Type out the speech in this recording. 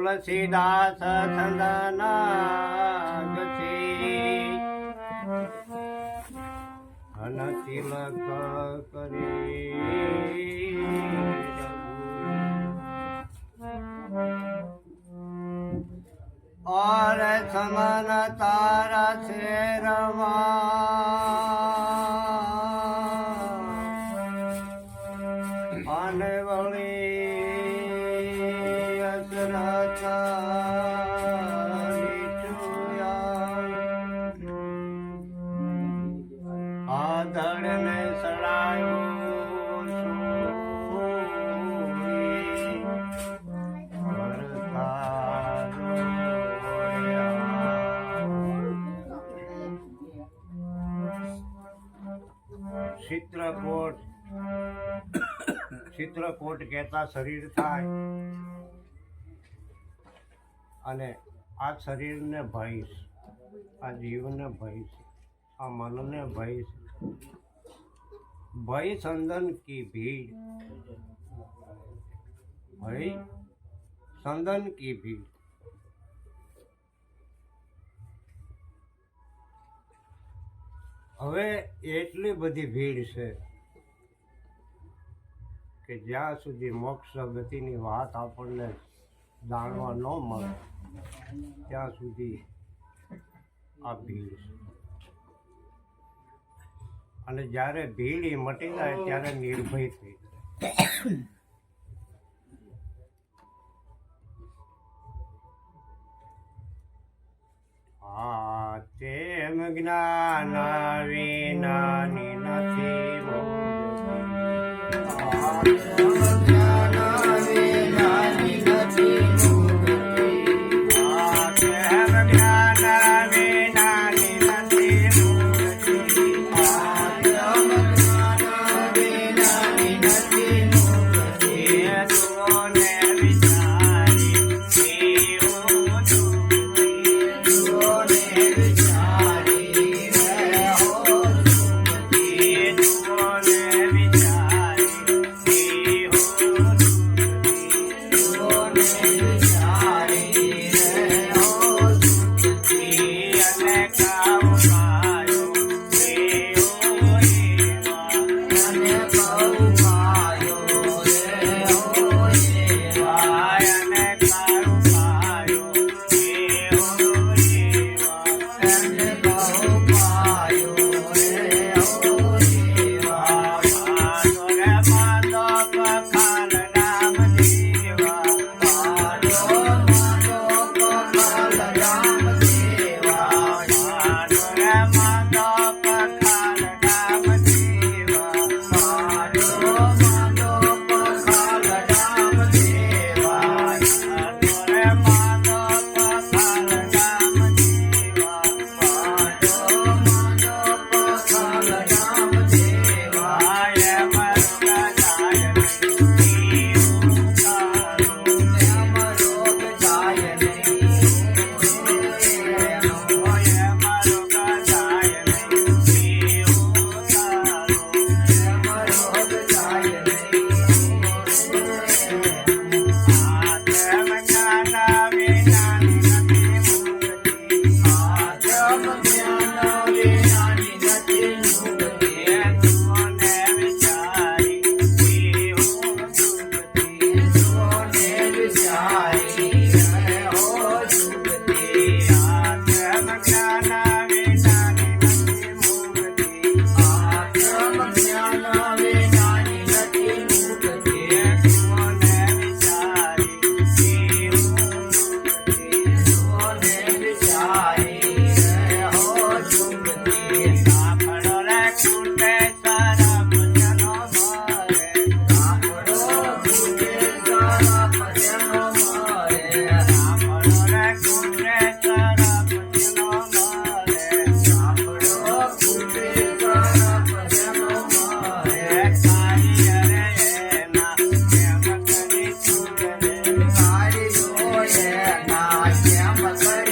તુલસીદાસ સંદના ગછી અન તિલક કરી और समन तारा से रमा અનવળી નીચુયા સડાયો ચિત્રકોટ ચિત્રકોટ કહેતા શરીર થાય અને આ શરીરને ભય આ જીવને ભય આ મનને ભય ભય સંદન કી ભીડ. ભય સંદન કી ભીડ. હવે એટલી બધી ભીડ છે કે જ્યાં સુધી મોક્ષ ગતિની વાત આપણને જાણવા ન મળે, ત્યાં સુધી આ ભીડ છે. અને જ્યારે ભીડ એ મટી જાય ત્યારે નિર્ભય થઈ જાય. હા તેમ જ્ઞાન વિનાની નથી money.